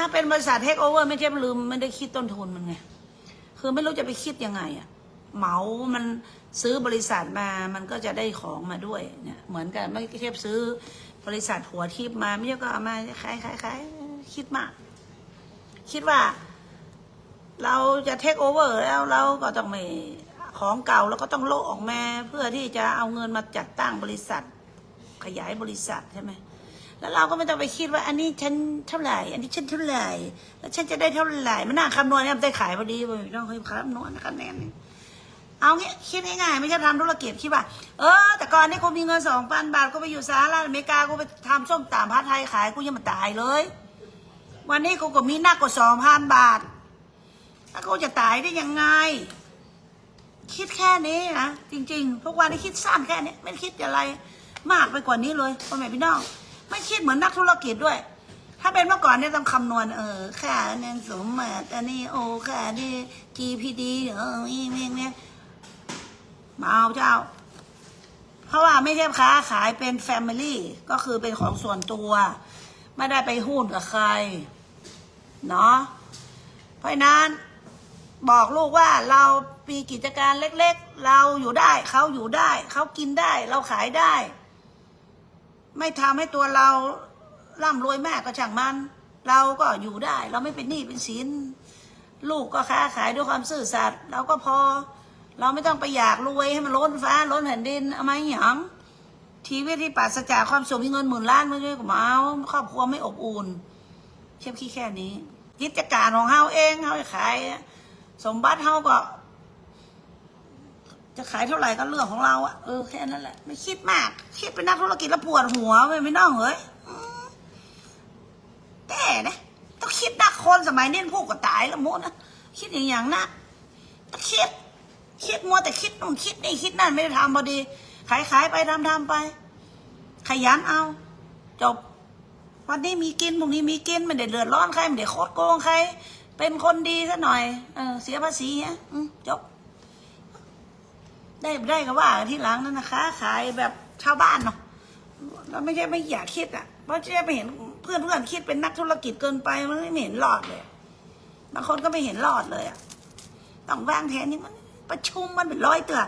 ถ้าเป็นบริษัทเทคโอเวอร์ไม่ใช่ลืมไม่ได้คิดต้นทุนมันไง คือไม่รู้จะไปคิดยังไงอะเหมามันซื้อบริษัทมา มันก็จะได้ของมาด้วยเนี่ย เหมือนกันไม่ใช่ซื้อบริษัทหัวทิพมา ไม่ใช่ก็เอามาขายขายขายคิดมาก คิดว่า เราจะเทคโอเวอร์แล้วเราก็ต้องไม่ของเก่าแล้วก็ต้องโละออกมาเพื่อที่จะเอาเงินมาจัดตั้งบริษัท ขยายบริษัทใช่ไหม แล้วเราก็ไม่ต้องไปคิดว่า อันนี้ฉันเท่าไหร่ อันนี้ฉันเท่าไหร่ แล้วฉันจะได้เท่าไหร่มันน่าคำนวณเนี่ยมันได้ขายพอดีเลยต้องคำนวณคะแนนเอางี้คิดง่ายๆไม่ใช่ทำธุรกิจคิดว่า เออ แต่ก่อนนี่กูมีเงินสองพันบาทกูไปอยู่สหรัฐอเมริกากูไปทำส้มตำพัดไทยขายกูยังไม่ตายเลย วันนี้กูก็มีหนักกว่าสองพันบาทแล้วกูจะตายได้ยังไง คิดแค่นี้นะจริงๆทุกวันนี้คิดสั้นแค่นี้ไม่คิดอะไรมากไปกว่านี้เลยพ่อแม่พี่น้อง คิดเหมือนนักธุรกิจด้วย ถ้าเป็นเมื่อก่อนเนี่ยต้องคำนวณ เออค่าเงินสมมาตรอันนี้โอค่านี่ GPD เออนี่เมียเนี่ยมาเอาเจ้า เพราะว่าไม่ใช่ค้าขายเป็นแฟมิลี่ก็คือเป็นของส่วนตัว ไม่ได้ไปหุ้นกับใคร เนาะเพราะฉะนั้นบอกลูกว่าเรามีกิจการเล็ก ๆ เราอยู่ได้ เขาอยู่ได้ เขากินได้ เราขายได้ ไม่ทำให้ตัวเราร่ำรวยมากก็ช่างมัน เราก็อยู่ได้ เราไม่เป็นหนี้เป็นสินลูกก็ค้าขายด้วยความซื่อสัตย์เราก็พอ เราไม่ต้องไปอยากรวยให้มันล้นฟ้าล้นแผ่นดินเอาไหมหยังชีวิตที่ปราศจากความสุขมีเงินหมื่นล้านไม่ใช่กับเอาครอบครัวไม่อบอุ่นเช่นขี้แค่นี้กิจการของเฮาเองเฮาขาย สมบัติเฮาก็ จะขายเท่าไหร่ก็เรื่องของเราอะเออแค่นั้นแหละ ไม่คิดมากคิดเป็นนักธุรกิจแล้วปวดหัวไม่ไม่น้องเฮ้ยแต่นะต้องคิดนักคนสมัยนี้พวกก็ตายล้วมุนะคิดอย่างอย่างนะต้องคิด คิดมัวแต่คิดนู่นคิดนี่คิดนั่นไม่ได้ทำพอดีขายขายไปทำทำไป ขยันเอา จบ วันนี้มีกินพรุ่งนี้มีกินไม่ได้เดือดร้อนใครไม่ได้โคดโกงใคร เป็นคนดีซะหน่อยเออเสียภาษีฮะจบ ได้ได้ก็ว่าที่หลังนั่นนะคะ ขายแบบชาวบ้านเนาะเราไม่ใช่ไม่อยากคิดอะเพราะจะไปเห็นเพื่อนเพื่อนคิดเป็นนักธุรกิจเกินไปมันไม่เห็นรอดเลยบางคนก็ไม่เห็นรอดเลยอะต้องวางแผนนี่มันประชุมมันเป็นร้อยเตือ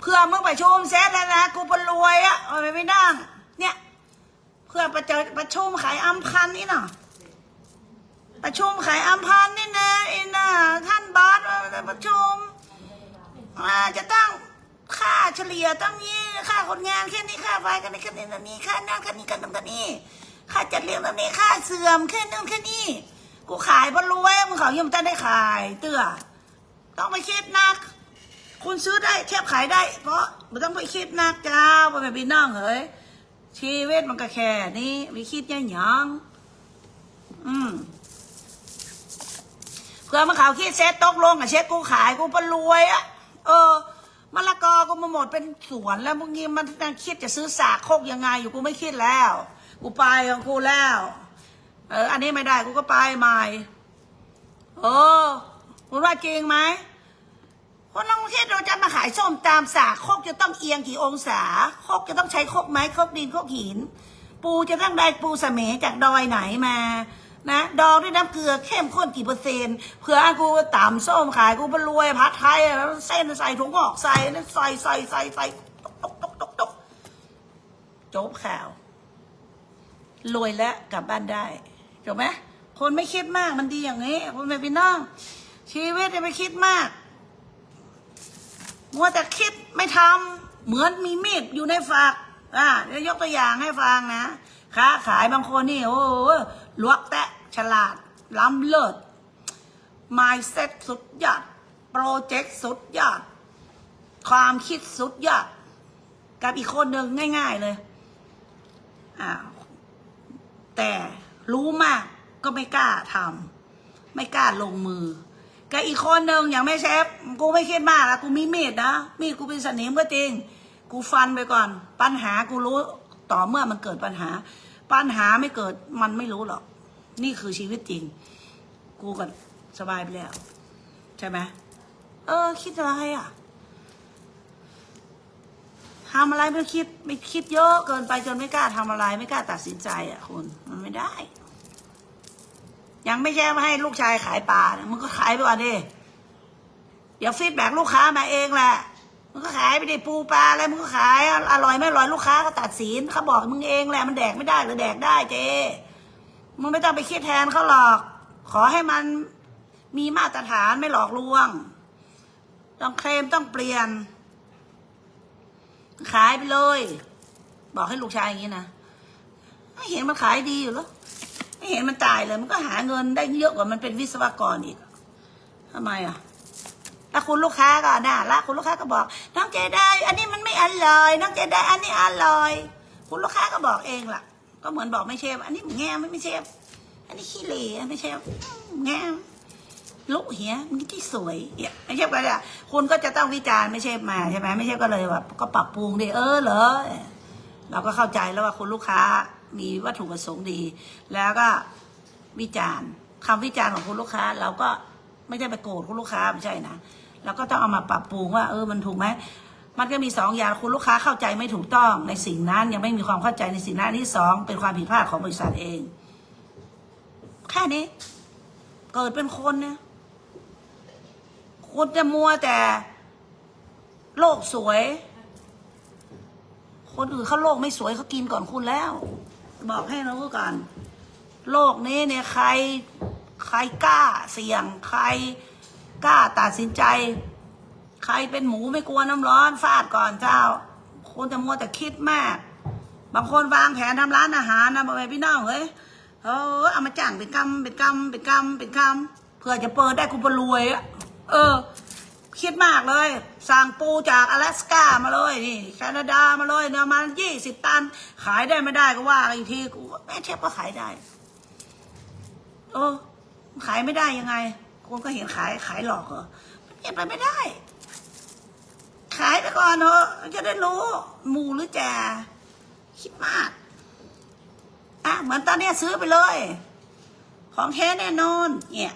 เพื่อมึงประชุมเสร็จแล้วนะกูเป็นรวยอะเอาไปไม่นั่งเนี่ย เพื่อประเจอประชุมขายอัมพันนี่เนาะประชุมขายอัมพันนี่นะไอ้น่ะท่านบอสประชุม อ่าจะตั้งค่าเฉลี่ยตั้งนี้ค่าคนงานแค่นี้ค่าไฟกันนี้แค่นี้นี้ค่าน้ำแค่นี้กันตั้งนี้ค่าจัดเลี้ยงตั้งนี้ค่าเสื่อมแค่นู้นแค่นี้กูขายบรรลุยมึงเขายังไม่ได้ขาย เตื้อต้องไปคิดนัก คุณซื้อได้เทียบขายได้ เพราะไม่ต้องไปคิดนักจ้าไปเป็นพี่น้องเฮ้ยชีวิตมันก็แค่นี้ไม่คิดยังหยังอืมเพื่อมาข่าวคิดเซ็ตตกลงกับเช็คกูขายกูเป็นรวยอะ เออมะละกอกูมาหมดเป็นสวนแล้วมึงงี้มันนั่งคิดจะซื้อสากโคกยังไงอยู่กูไม่คิดแล้ว กูไปของกูแล้ว เออ อันนี้ไม่ได้กูก็ไปใหม่เออคุณว่าจริงไหมคนลองคิดเราจะมาขายส้มตามสากโคกจะต้องเอียงกี่องศาโคกจะต้องใช้โคกไม้โคกดินโคกหิน ปูจะต้องได้ปูเสมจากดอยไหนมา นะดองด้วยน้ำเกลือเข้มข้นกี่เปอร์เซ็นต์เผื่อกูตามส้มขายกูบรวยพัดไทยแล้วเส้นใส่ถุงออกใส่นั่นใส่ใส่ใส่ใส่ตกตกตกตกจบข่าวรวยแล้วกลับบ้านได้จบไหมคนไม่คิดมากมันดีอย่างนี้คนไม่พี่น้อง ชีวิตอย่าไปคิดมาก มัวแต่คิดไม่ทำเหมือนมีมีดอยู่ในฝักอ่าเดี๋ยวยกตัวอย่างให้ฟังนะ ค้าขายบางคนนี่ โอ้โหลวกแตะฉลาด ล้ำเลิศ mindset สุดยอดโปรเจกต์สุดยอดความคิดสุดยอดกับอีกคนหนึ่งง่าย ๆเลยอ่าแต่รู้มากก็ไม่กล้าทำไม่กล้าลงมือกับอีกคนหนึ่งอย่างแม่เชฟกูไม่คิดมากอะกูมีมีดนะมีดกูเป็นสนิมก็จริง กูฟันไปก่อน ปัญหากูรู้ต่อเมื่อมันเกิดปัญหา ปัญหาไม่เกิดมันไม่รู้หรอก นี่คือชีวิตจริง กูก็สบายไปแล้ว ใช่ไหมเออ คิดอะไรอะทำอะไรไม่คิดไม่คิดเยอะเกินไปจนไม่กล้าทำอะไร ไม่กล้าตัดสินใจอะคุณมันไม่ได้ ยังไม่ใช่มาให้ลูกชายขายปลานะมึงก็ขายไปก่อนดิเดี๋ยวฟีดแบ็ลูกค้ามาเองแหละ มึงก็ขายไปดิปูปลาอะไรมึงก็ขายอร่อยไม่อร่อยลูกค้าก็ตัดสินเขาบอกมึงเองแหละมันแดกไม่ได้หรือแดกได้เจ๊มึงไม่ต้องไปคิดแทนเขาหรอก ขอให้มันมีมาตรฐานไม่หลอกลวง ต้องเคลมต้องเปลี่ยน ขายไปเลย บอกให้ลูกชายอย่างนี้นะไม่เห็นมันขายดีอยู่แล้วไม่เห็นมันจ่ายเลย มันก็หาเงินได้เยอะกว่ามันเป็นวิศวกรอีกทำไมอะ ถ้าคุณลูกค้าก็น่ารักคุณลูกค้าก็บอก น้องเจได้ อันนี้มันไม่อร่อย น้องเจได้อันนี้อร่อย คุณลูกค้าก็บอกเองล่ะ ก็เหมือนบอกไม่เชฟ อันนี้แง่ไม่ไม่เชฟ อันนี้ขี้เหร่ไม่เชฟแง่ลุกเหียมันที่สวยเนี่ยไม่ใช่ก็เลยคุณก็จะต้องวิจารณ์ไม่ใช่มาใช่ไหมไม่ใช่ก็เลยแบบก็ปรับปรุงดิเออเหรอเราก็เข้าใจแล้วว่าคุณลูกค้ามีวัตถุประสงค์ดี แล้วก็วิจารณ์คำวิจารณ์ของคุณลูกค้าเราก็ ไม่ได้ไปโกรธคุณลูกค้าไม่ใช่นะเราก็ต้องเอามาปรับปรุงว่า เออมันถูกไหมมันก็มีสองอย่างคุณลูกค้าเข้าใจไม่ถูกต้องในสิ่งนั้น ยังไม่มีความเข้าใจในสิ่งนั้นอันที่สองเป็นความผิดพลาดของบริษัทเอง แค่นี้ เกิดเป็นคนเนี่ยคุณจะมัวแต่ โลกสวย คนอื่นเขาโลกไม่สวยเขากินก่อนคุณแล้ว บอกให้รู้ก่อนโลกนี้เนี่ยใคร ใครกล้าเสี่ยง ใครกล้าตัดสินใจ ใครเป็นหมูไม่กลัวน้ำร้อนฟาดก่อนเจ้า คุณจะมัวแต่คิดมาก บางคนวางแผนทำร้านอาหารนะบอกไปพี่น้องเฮ้ยเออเอามาจ้างเป็นกำเป็นกำเป็นกำเป็นกำเพื่อจะเปิดได้คุณรวยอะเออ คิดมากเลย สั่งปูจาก阿拉斯กามาเลยนี่แคนาดามาเลยเนี่ยมายี่สิบตัน ขายได้ไม่ได้ก็ว่ากันอีกทีกูว่าแม่เชฟก็ขายได้ เออ ขายไม่ได้ยังไงคุณก็เห็นขายขายหลอกเหรอมันเปลี่ยนไปไม่ได้ ขายไปก่อนเถอะจะได้รู้หมูหรือแจคิดมากอะเหมือนตอนเนี้ยซื้อไปเลย ของแท้แน่นอน เนี่ย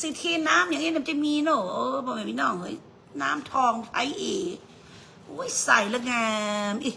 สิทีน้ำอย่างนี้มันจะมีเนอะเออบอกไม่พี่น้องเฮ้ยน้ำทองไทยเอโอ้ยใส่แล้วงามอี